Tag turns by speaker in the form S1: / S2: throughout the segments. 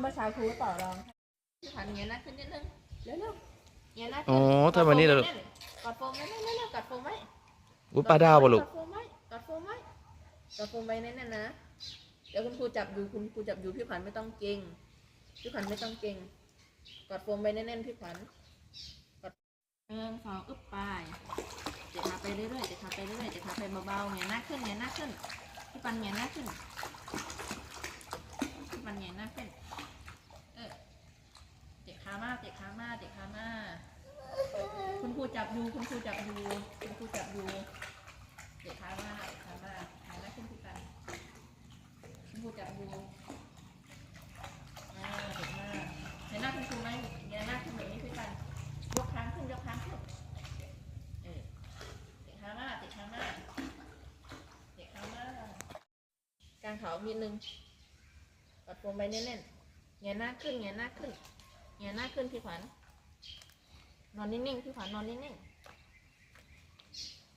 S1: เมื่อเช้าครูต่อรองพี่ขวัญเงี้ยหน้าขึ้นนิดนึงเร็วๆเงี้ยหน้าขึ้น
S2: อ๋อถ้าวันนี้เรา
S1: กอดโฟมไว้แน่นๆกอดโฟมไว้
S2: อุ้ยปลาดาวบ่ลูก
S1: กอดโฟมไว้กอดโฟมไว้กอดโฟมไว้แน่นๆนะเดี๋ยวคุณครูจับอยู่คุณครูจับอยู่พี่ขวัญไม่ต้องเก่งพี่ขวัญไม่ต้องเก่งกอดโฟมไว้แน่นๆพี่ขวัญกอดหนึ่งสองอึ๊บไปเดี๋ยวขาไปเรื่อยๆเดี๋ยวขาไปเรื่อยๆเดี๋ยวขาไปเบาๆเงี้ยหน้าขึ้นเงี้ยหน้าขึ้นพี่ปันเงี้ยหน้าขึ้นพี่ปันเงี้ยหน้าขึ้นเออเตะขา มาเตะขามาเตะขามาคุณครูจับอยู่คุณครูจับอยู่คุณครูจับอยู่เตะขามาเตะขามาหายหน้าขึ้นพี่ปันคุณครูจับดูอ่าเด็กมากเห็นหน้าคุณครูไหมเงยหน้าขึ้นแบบนี้ขึ้นไปยกค้างขึ้นยกค้างขึ้นเออเด็กค้างมาเด็กค้างมาเด็กค้างมากางเขามีนึงกดโฟมไปแน่นๆเงยหน้าขึ้นเงยหน้าขึ้น เงยหน้าขึ้นพี่ขวัญนอนนิ่งๆพี่ขวัญนอนนิ่งๆ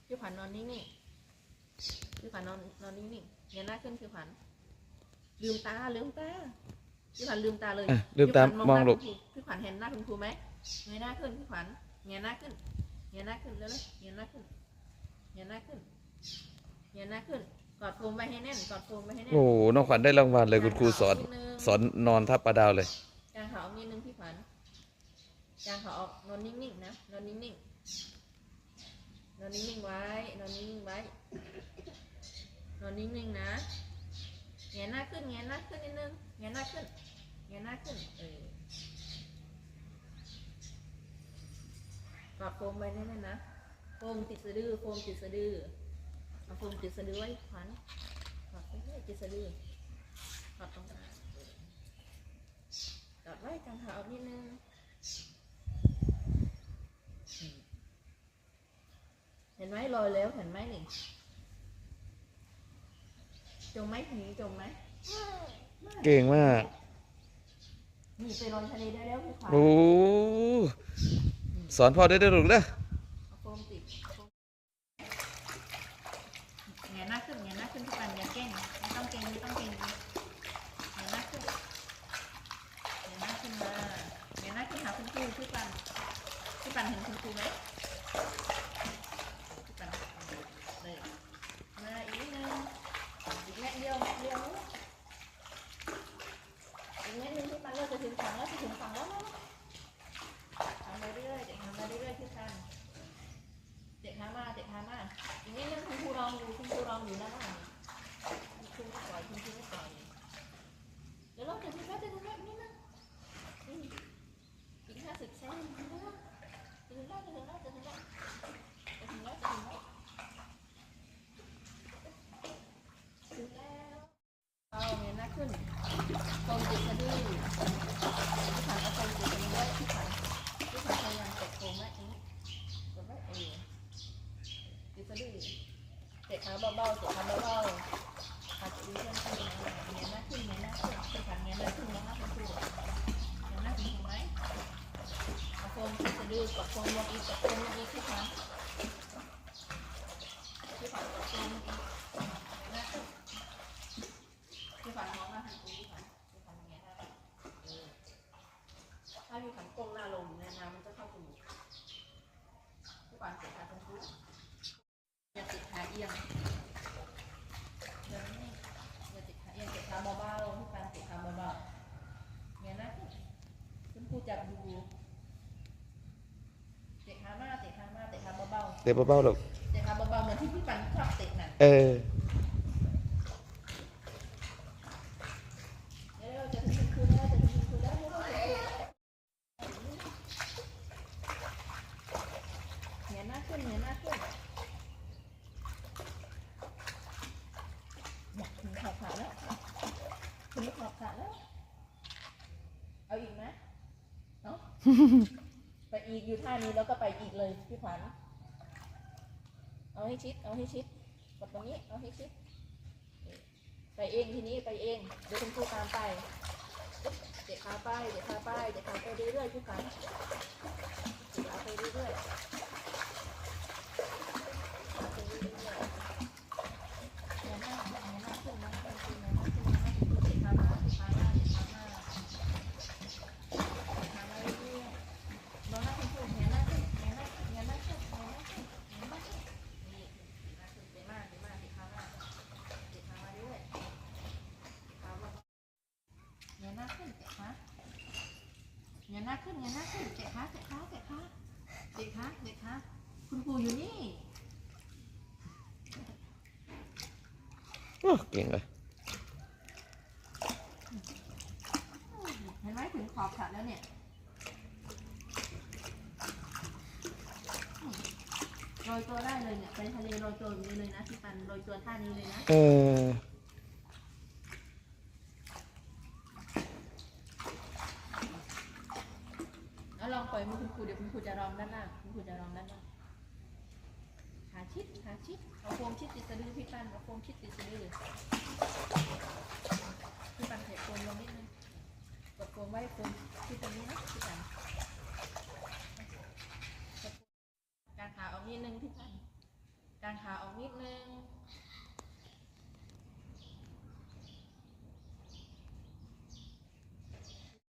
S1: พี่ขวัญนอนนิ่งๆพี่ขวัญนอนนอนนิ่งๆเงยหน้าขึ้นพี่ขวัญลืมตาลืมตาพี่ขวัญลืมตาเลย
S2: อะลืมตา
S1: พี่ขวัญ
S2: มอง
S1: หน้
S2: ลูก
S1: คุณครูพี่ขวัญเห็นหน้าคุณครูไหมเงยหน้าขึ้นพี่ขวัญเงยหน้าขึ้นเงยหน้าขึ้นเร็วๆเงยหน้าขึ้นเงยหน้าขึ้นเงยหน้าขึ้น กอดโฟมไว้ให้แน่นกอดโฟมไว้ให้แน่น
S2: โอ้โหน้องขวัญได้รางวัลเลยคุณครูสอน สอนนอนทับปลาดาวเลย
S1: ขาออกนิดนึงพี่ขวัญกางขาออกนอนนิ่งๆนะนอนนิ่งๆนอนนิ่งๆไว้ นอนนิ่งๆไว้ นอนนิ่งๆนะเงยหน้าขึ้นเงยหน้าขึ้นนิดนึงเงยหน้าขึ้นเงยหน้าขึ้นเออกอดโฟมไว้แน่นๆนะโฟมติดสะดือโฟมติดสะดือเอาโฟมติดสะดือไว้ขวัญกอดไว้ให้ติดสะดือกอดตรงกลาง กอดไว้กางขาออกนิดนึงอืมเห็นไหมลอยแล้วเห็นไหมนี่จมไหมทีนี้จมไหม
S2: เก่งมาก
S1: นี่ไปลอยทะเลได้แล้วพี่ขวัญ
S2: โอ้สอนพ่อได้ด้วยลูกเด้อ
S1: เอาโฟมติดโฟมเงยหน้าขึ้นเงยหน้าขึ้นพี่ปันอย่าเก่งไม่ต้องเก่งไม่ต้องเก่งเงยหน้าขึ้นเงย หน้าขึ้นมาเงยหน้าขึ้นหาคุณครูพี่อปันพี่อปันเห็นคุณครูไหมพี่ปันเลยมาอีกนิดนึงอีกแม่เดียวแม่เดียวอีกแม่นึงพี่ปันเริ่มจะถึงฝั่งแล้วจะถึงฝั่งแล้วนะทำไปเรื่อยๆเด็กทำไปเรื่อยๆที่ทันเด็กหามาเด็กหามาอีกนิดนึงคุณครูลองอยู่คุณครูลองอยู่นะคุณครูไม่ปล่อยคุณครูไม่ปล่อยเดี๋ยวเราจะถึงแล้วจะถึงแล้วนิดนึงอืมอีกห้าสิบเซนจะถึงแล้วจะถึงแล้วจะถึงแล้วจะถึงแล้วจะถึงแล้วจะถึงแล้วถึงแล้วเอาเงยหน้าขึ้นตรงจุดสะดือที่ผ่านเอาตรงจุดนี้ไว้ที่ผ่าน ที่เขาพยายามเตะโคมไว้ตรงนี้กดไว้เออดิสะดือ เตะขาเบาๆเตะขาเบาอาจจะดูเพื่อนขึ้นเงี้ยหน้าขึ้นเงี้ยน้าขึ้นเตะขาเงี้ยหน้าขึ้นแล้วหน้าเป็นคู่เงี้ยน้าขึ้นถูกไหมเอาโฟมดิสะดือกดโฟมลงอีกกดโฟมลงอีกที่ขาที่ขวากดโฟมลงอีกหน้าขึ้นที่ขวามองน้าหันกูที่ขวาที่ขวาเงี้ยน้าออถ้ามีขันกงหน้าลงในน้ำมันจะเข้าจมูกทุกวันเสียพุ้อย่าติดขาเอียงอย่านี่อย่าติดขาเอียงเตะขาเบาๆทุกการเตะขาเบาๆเงี้ยนะคุณครูจับดูเตะขามาเตะขามาเตะขา เบา
S2: เดี๋ยวเบาๆลูก
S1: เตะขาเบาๆเหมือนที่พี่ปันชอบเตะน่ะ
S2: เออ
S1: เดี๋ยวเราจะถึงคุณครูแล้วจะถึงคุณครูแล้วเร็วๆเงี้ยหน้าขึ้นเงี้ยหน้าขึ้นอยากถึงขอบขาแล้วถึงขอบขาแล้วเอาอีกไหมเนาะไปอีกอยู่ท่านี้แล้วก็ไปอีกเลยพี่ขวัญ เอาให้ชิด เอาให้ชิด กดตรงนี้ เอาให้ชิด ไปเองทีนี้ไปเองเดี๋ยวคุณครูตามไป เด็กขาไป เด็กขาไป เด็กขาไปเรื่อยๆทุกครั้งเด็กขาไปเรื่อยๆขาไปเรื่อยๆ เดี๋ยวหน้าเดี๋ยวหน้าขึ้นนะขึ้นขึ้นนะขึ้นนะขึ้นเด็กขามาเด็กขามาเด็กขามา หน้าขึ้นเตะขาเงยห น้าขึ้นเงยหน้าขึ้นเตะขาเตะขาเตะขาเตะขาเตะขาคุณครูอยู่นี่
S2: โอ้เก่งเลย
S1: เห็นไหมถึงขอบสระแล้วเนี่ยโรยตัวได้เลยเนี่ยไปทะเลโรยตัวแบบนี้เลยนะพี่ปันโรยตัวท่านี้เลยนะ
S2: เออ
S1: แล้วลองปล่อยมือ คุณครูเดี๋ยวคุณครูจะรองด้านล่างคุณครูจะรองด้านล่างขาชิดขาชิดเอาโฟมชิดติดสะดือพี่ปันเอาโฟมชิดติดสะดือพี่ปันเทโฟมลงนิดนึงกดโฟมไว้โฟมที่ตรงนี้นะพี่ปันกดโฟมกางขาออกนิดนึงพี่ปันกางขาออกนิดนึง